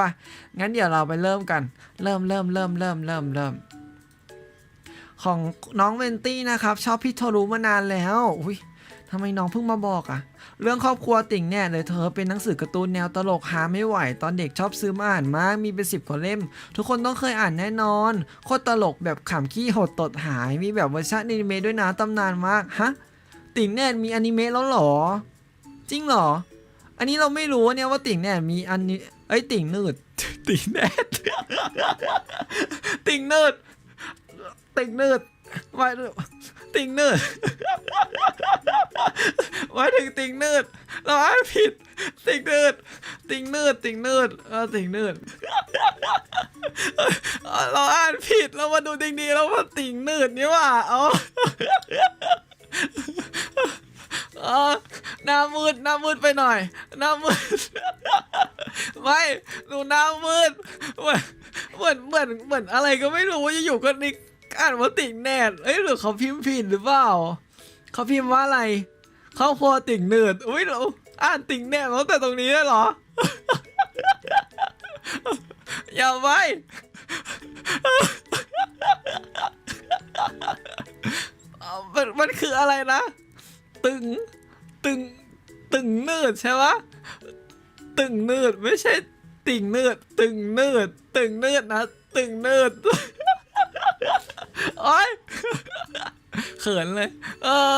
ปะงั้นเดี๋ยวเราไปเริ่มกัน เริ่มเริ่มเริ่มเริ่มเริ่มเริ่มของน้องเวนตี้นะครับ ชอบพี่โทรู้มานานแล้ว อุ้ยทำไมน้องเพิ่งมาบอกอะเรื่องครอบครัวติ่งแน่เลยเธอเป็นหนังสือการ์ตูนแนวตลกหาไม่ไหว ตอนเด็กชอบซื้อมาอ่านมาก มีเป็นสิบกว่าเล่ม ทุกคนต้องเคยอ่านแน่นอน โคตรตลกแบบขำขี้หดตดหาย มีแบบเวอร์ชันอนิเมะด้วยนะตำนานมาก ฮะ ติ่งแน่มีอนิเมะแล้วหรอ จริงหรอ อันนี้เราไม่รู้เนี่ยว่าติ่งแน่มีอันนี้เอ้ยติ่งนืด ติ่งแน่ติ่งนืดติ่งนืดหมายถึงติ่งนืดหมายถึงติ่งนืดเราอ่านผิดติ่งนืดติ่งนืดติ่งนืดเออติ่งนืดเออเราอ่านผิดเรามาดูติ่งดีแล้วมาติ่งนืดนี่หว่าอ๋อเออ หน้ามืดหน้ามืดไปหน่อยหน้ามืด ไม่หนูหน้ามืดเหมือนเหมือนเหมือนเหมือนอะไรก็ไม่รู้ว่าจะอยู่ก็นิกอ่านว่าติ่งแนดเอ้ยหรือเขาพิมพ์ผิดหรือเปล่าเขาพิมพ์ว่าอะไรเข้าครัวติ่งเนืดอุ้ยเราอ่านติ่งแนดตั้งแต่ตรงนี้เลยเหรอ อย่าไว้เอามันมันคืออะไรนะ ตึง ตึงตึงเนืดใช่ปะตึงเนืดไม่ใช่ติ่งเนืดตึงเนืดตึงเนืดนะตึงเนืดโอ๊ยเขินเลย เออ